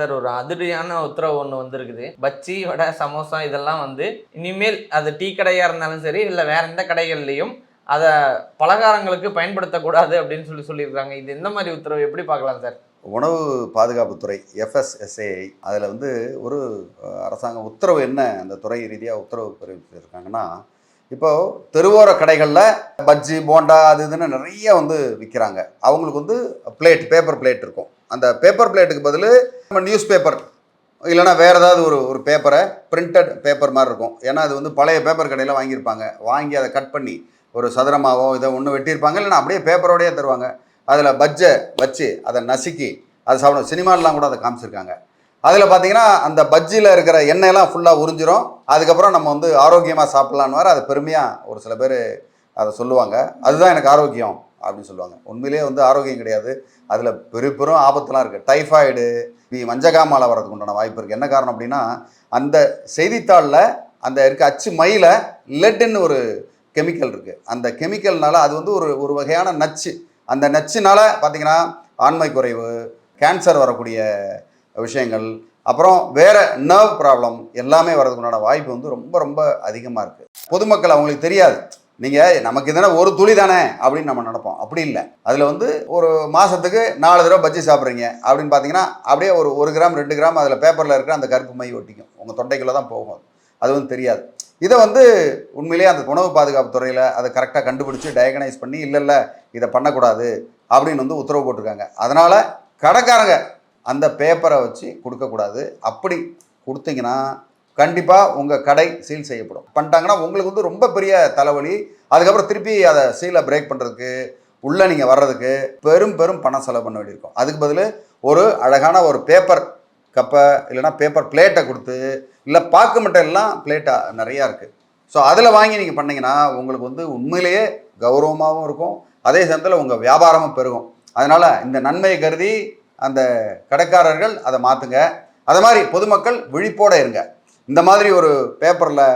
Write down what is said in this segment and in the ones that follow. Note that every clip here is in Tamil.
சார் ஒரு அதிரடியான உத்தரவு ஒன்று வந்திருக்குது. பச்சி வடை சமோசா இதெல்லாம் வந்து இனிமேல் அது டீ கடையாக இருந்தாலும் சரி இல்லை வேற எந்த கடைகள்லையும் அதை பலகாரங்களுக்கு பயன்படுத்தக்கூடாது அப்படின்னு சொல்லி சொல்லியிருக்காங்க. இது எந்த மாதிரி உத்தரவு? எப்படி பார்க்கலாம் சார்? உணவு பாதுகாப்புத்துறை எஃப்எஸ்எஸ்ஏஐ அதில் வந்து ஒரு அரசாங்க உத்தரவு என்ன? அந்த துறை ரீதியாக உத்தரவு பிறப்பிச்சிருக்காங்கன்னா இப்போது தெருவோர கடைகளில் பஜ்ஜி போண்டா அது இதுன்னு நிறைய வந்து விற்கிறாங்க அவங்களுக்கு வந்து பிளேட் பேப்பர் பிளேட் இருக்கும். அந்த பேப்பர் பிளேட்டுக்கு பதில் நம்ம நியூஸ் பேப்பர் இல்லைன்னா வேறு ஏதாவது ஒரு ஒரு பேப்பரை பிரிண்டட் பேப்பர் மாதிரி இருக்கும். ஏன்னா அது வந்து பழைய பேப்பர் கடையில் வாங்கியிருப்பாங்க. வாங்கி அதை கட் பண்ணி ஒரு சதுரமாவோ இதை ஒன்று வெட்டியிருப்பாங்க. இல்லைன்னா அப்படியே பேப்பரோடயே தருவாங்க. அதில் பஜ்ஜை வச்சு அதை நசுக்கி அதை சாப்பிடும் சினிமாலெலாம் கூட அதை காமிச்சிருக்காங்க. அதில் பார்த்தீங்கன்னா அந்த பஜ்ஜியில் இருக்கிற எண்ணெயெல்லாம் ஃபுல்லாக உறிஞ்சிரும். அதுக்கப்புறம் நம்ம வந்து ஆரோக்கியமாக சாப்பிட்லான்னு வர அது பெருமையாக ஒரு சில பேர் அதை சொல்லுவாங்க. அதுதான் எனக்கு ஆரோக்கியம். அப்படின்னு சொல்லுவாங்க. உண்மையிலேயே வந்து ஆரோக்கியம் கிடையாது. அதில் பெரு பெரும் ஆபத்துலாம் இருக்குது டைஃபாய்டு மஞ்சகாமால வரதுக்கு உண்டான வாய்ப்பு இருக்குது என்ன காரணம் அப்படின்னா அந்த செய்தித்தாளில் அந்த இருக்க அச்சு மயில லெட்டுன்னு ஒரு கெமிக்கல் இருக்குது அந்த கெமிக்கல்னால அது வந்து ஒரு ஒரு வகையான நச்சு. அந்த நச்சுனால பார்த்தீங்கன்னா ஆண்மை குறைவு கேன்சர் வரக்கூடிய விஷயங்கள் அப்புறம் வேற நர்வ் ப்ராப்ளம் எல்லாமே வரதுக்குண்டான வாய்ப்பு வந்து ரொம்ப ரொம்ப அதிகமாக இருக்குது பொதுமக்கள் அவங்களுக்கு தெரியாது. நீங்கள் நமக்கு தானே ஒரு துளி தானே? அப்படின்னு நம்ம நினைப்போம். அப்படி இல்லை. அதில் வந்து ஒரு மாதத்துக்கு நாலு தடவை பஜ்ஜி சாப்பிட்றீங்க. அப்படின்னு பார்த்தீங்கன்னா அப்படியே ஒரு ஒரு கிராம் ரெண்டு கிராம் அதில் பேப்பரில் இருக்கிற அந்த கருப்பு மை ஒட்டிக்கும். உங்கள் தொண்டைக்குள்ளே தான் போகும் அது. அது வந்து தெரியாது. இதை வந்து உண்மையிலேயே அந்த உணவு பாதுகாப்பு துறையில் அதை கரெக்டாக கண்டுபிடிச்சி டயகனைஸ் பண்ணி இல்லை இல்லை இதை பண்ணக்கூடாது. அப்படின்னு வந்து உத்தரவு போட்டிருக்காங்க. அதனால் கடைக்காரங்க அந்த பேப்பரை வச்சு கொடுக்கக்கூடாது. அப்படி கொடுத்தீங்கன்னா கண்டிப்பாக உங்கள் கடை சீல் செய்யப்படும். பண்ணிட்டாங்கன்னா உங்களுக்கு வந்து ரொம்ப பெரிய தலைவலி. அதுக்கப்புறம் திருப்பி அதை சீலை பிரேக் பண்ணுறதுக்கு உள்ளே நீங்கள் வர்றதுக்கு பெரும் பெரும் பணம் செலவு பண்ண வேண்டியிருக்கும். அதுக்கு பதில் ஒரு அழகான ஒரு பேப்பர் கப்பை இல்லைன்னா பேப்பர் பிளேட்டை கொடுத்து இல்லை பாக்கு மட்டை எல்லாம் பிளேட்டாக நிறையா இருக்குது ஸோ அதில் வாங்கி நீங்கள் பண்ணிங்கன்னா உங்களுக்கு வந்து உண்மையிலேயே கௌரவமாகவும் இருக்கும். அதே சமயத்தில் உங்கள் வியாபாரமும் பெருகும். அதனால் இந்த நன்மையை கருதி அந்த கடைக்காரர்கள் அதை மாற்றுங்க அது மாதிரி பொதுமக்கள் விழிப்போடு இருங்க. இந்த மாதிரி ஒரு பேப்பரில்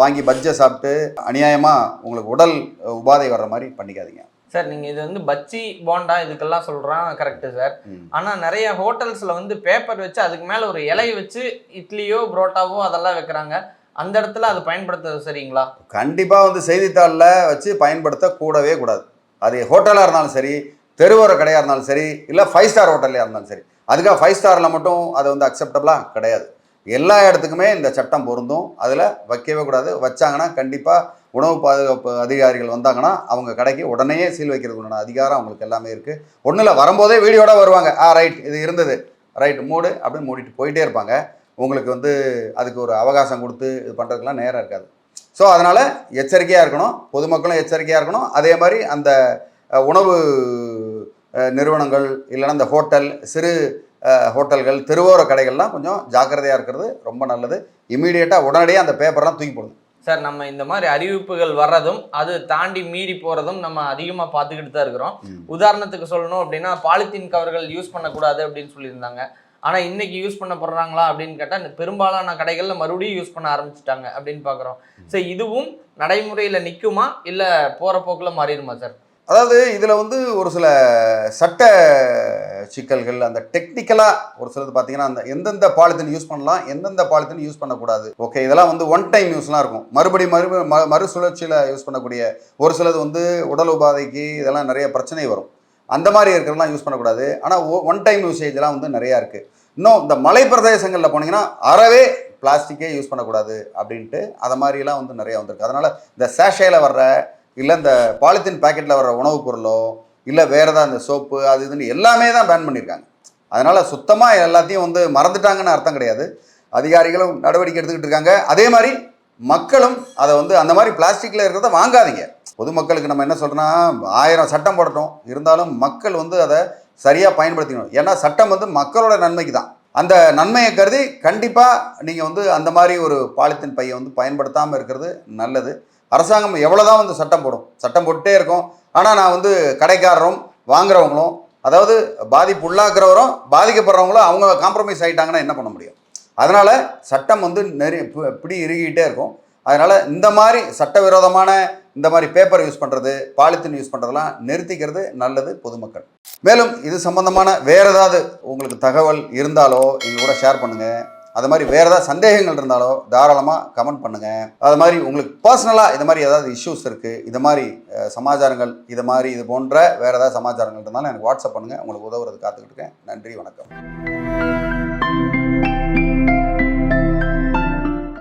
வாங்கி பஜ்ஜை சாப்பிட்டு அநியாயமாக உங்களுக்கு உடல் உபாதை வர்ற மாதிரி பண்ணிக்காதீங்க. சார் நீங்கள் இது வந்து பச்சி போண்டா இதுக்கெல்லாம் சொல்கிறான் கரெக்டு சார். ஆனால் நிறைய ஹோட்டல்ஸில் வந்து பேப்பர் வச்சு அதுக்கு மேலே ஒரு இலை வச்சு இட்லியோ புரோட்டாவோ அதெல்லாம் வைக்கிறாங்க. அந்த இடத்துல அது பயன்படுத்துறது சரிங்களா? கண்டிப்பாக வந்து செய்தித்தாளில் வச்சு பயன்படுத்த கூடவே கூடாது. அது ஹோட்டலாக இருந்தாலும் சரி தெருவோர கடையாக இருந்தாலும் சரி இல்லை ஃபைவ் ஸ்டார் ஹோட்டல்லையாக இருந்தாலும் சரி. அதுக்காக ஃபைவ் ஸ்டாரில் மட்டும் அது வந்து அக்செப்டபுளாக கிடையாது. எல்லா இடத்துக்குமே இந்த சட்டம் பொருந்தும். அதில் வைக்கவே கூடாது. வச்சாங்கன்னா கண்டிப்பாக உணவு பாதுகாப்பு அதிகாரிகள் வந்தாங்கன்னா அவங்க கடைக்கு உடனே சீல் வைக்கிறதுக்கு உண்டான அதிகாரம் அவங்களுக்கு எல்லாமே இருக்குது ஒன்றும் இல்லை வரும்போதே வீடியோட வருவாங்க. ஆ ரைட் இது இருந்தது. ரைட் மூடு. அப்படின்னு மூடிட்டு போயிட்டே இருப்பாங்க. உங்களுக்கு வந்து அதுக்கு ஒரு அவகாசம் கொடுத்து இது பண்ணுறதுக்கெலாம் நேரம் இருக்காது. ஸோ அதனால் எச்சரிக்கையாக இருக்கணும். பொதுமக்களும் எச்சரிக்கையாக இருக்கணும். அதே மாதிரி அந்த உணவு நிறுவனங்கள் இல்லைன்னா இந்த ஹோட்டல் சிறு ஹோட்டல்கள் தெருவோர கடைகள்லாம் கொஞ்சம் ஜாக்கிரதையாக இருக்கிறது ரொம்ப நல்லது. இமீடியட்டாக உடனடியாக அந்த பேப்பர்லாம் தூக்கி போடுங்க சார் நம்ம இந்த மாதிரி அறிவிப்புகள் வர்றதும் அது தாண்டி மீறி போகிறதும் நம்ம அதிகமாக பார்த்துக்கிட்டு தான் இருக்கிறோம். உதாரணத்துக்கு சொல்லணும் அப்படின்னா பாலித்தீன் கவர்கள் யூஸ் பண்ணக்கூடாது அப்படின்னு சொல்லியிருந்தாங்க. ஆனால் இன்னைக்கு யூஸ் பண்ண போடுறாங்களா அப்படின்னு கேட்டால் பெரும்பாலான கடைகளில் மறுபடியும் யூஸ் பண்ண ஆரம்பிச்சிட்டாங்க அப்படின்னு பார்க்குறோம். ஸோ இதுவும் நடைமுறையில் நிற்குமா இல்லை போகிற போக்கில் மாறிடுமா சார்? அதாவது இதில் வந்து ஒரு சில சட்ட சிக்கல்கள் அந்த டெக்னிக்கலாக ஒரு சிலது பார்த்தீங்கன்னா அந்த எந்தெந்த பாலித்தீன் யூஸ் பண்ணலாம் எந்தெந்த பாலித்தீன் யூஸ் பண்ணக்கூடாது. ஓகே இதெல்லாம் வந்து ஒன் டைம் யூஸ்லாம் இருக்கும். மறுபடி மறு மறுசுழற்சியில் யூஸ் பண்ணக்கூடிய ஒரு சிலது வந்து உடல் உபாதைக்கு இதெல்லாம் நிறைய பிரச்சனை வரும். அந்த மாதிரி இருக்கிறதெல்லாம் யூஸ் பண்ணக்கூடாது. ஆனால் ஒன் டைம் யூசேஜ்லாம் வந்து நிறையா இருக்குது இன்னும் இந்த மலை பிரதேசங்களில் போனீங்கன்னா அறவே பிளாஸ்டிக்கே யூஸ் பண்ணக்கூடாது அப்படின்ட்டு அதை மாதிரிலாம் வந்து நிறையா வந்திருக்கு. அதனால் இந்த சேஷையில் வர்ற இல்லை இந்த பாலித்தீன் பாக்கெட்டில் வர உணவுப் பொருளோ இல்லை வேறு ஏதாவது இந்த சோப்பு அது இதுன்னு எல்லாமே தான் பேன் பண்ணியிருக்காங்க அதனால் சுத்தமாக எல்லாத்தையும் வந்து மறந்துட்டாங்கன்னு அர்த்தம் கிடையாது. அதிகாரிகளும் நடவடிக்கை எடுத்துக்கிட்டு இருக்காங்க. அதே மாதிரி மக்களும் அதை வந்து அந்த மாதிரி பிளாஸ்டிக்கில் இருக்கிறத வாங்காதீங்க. பொதுமக்களுக்கு நம்ம என்ன சொல்கிறோன்னா ஆயிரம் சட்டம் போடட்டும். இருந்தாலும் மக்கள் வந்து அதை சரியாக பயன்படுத்திக்கணும். ஏன்னா சட்டம் வந்து மக்களோட நன்மைக்கு தான். அந்த நன்மையை கருதி கண்டிப்பாக நீங்கள் வந்து அந்த மாதிரி ஒரு பாலித்தீன் பையை வந்து பயன்படுத்தாமல் இருக்கிறது நல்லது. அரசாங்கம் எவ்வளோதான் வந்து சட்டம் போடும்? சட்டம் போட்டுட்டே இருக்கும். ஆனால் நான் வந்து கடைக்காரரும் வாங்குறவங்களும் அதாவது பாதிப்பு உள்ளாக்குறவரும் பாதிக்கப்படுறவங்களும் அவங்க காம்ப்ரமைஸ் ஆகிட்டாங்கன்னா என்ன பண்ண முடியும்? அதனால் சட்டம் வந்து நெறி பி- பிடி இறுகிட்டே இருக்கும். அதனால் இந்த மாதிரி சட்டவிரோதமான இந்த மாதிரி பேப்பர் யூஸ் பண்ணுறது பாலித்தீன் யூஸ் பண்ணுறதெல்லாம் நிறுத்திக்கிறது நல்லது பொதுமக்கள். மேலும் இது சம்பந்தமான வேறு ஏதாவது உங்களுக்கு தகவல் இருந்தாலோ எங்கள் கூட ஷேர் பண்ணுங்கள் அது மாதிரி வேறு ஏதாவது சந்தேகங்கள் இருந்தாலோ தாராளமாக கமெண்ட் பண்ணுங்கள் அது மாதிரி உங்களுக்கு பர்சனலாக இது மாதிரி ஏதாவது இஷ்யூஸ் இருக்குது இது மாதிரி சமாச்சாரங்கள் இது மாதிரி இது போன்ற வேறு ஏதாவது சமாச்சாரங்கள் இருந்தாலும் எனக்கு வாட்ஸ்அப் பண்ணுங்கள் உங்களுக்கு உதவுறது காத்துக்கிட்டு இருக்கேன். நன்றி வணக்கம்.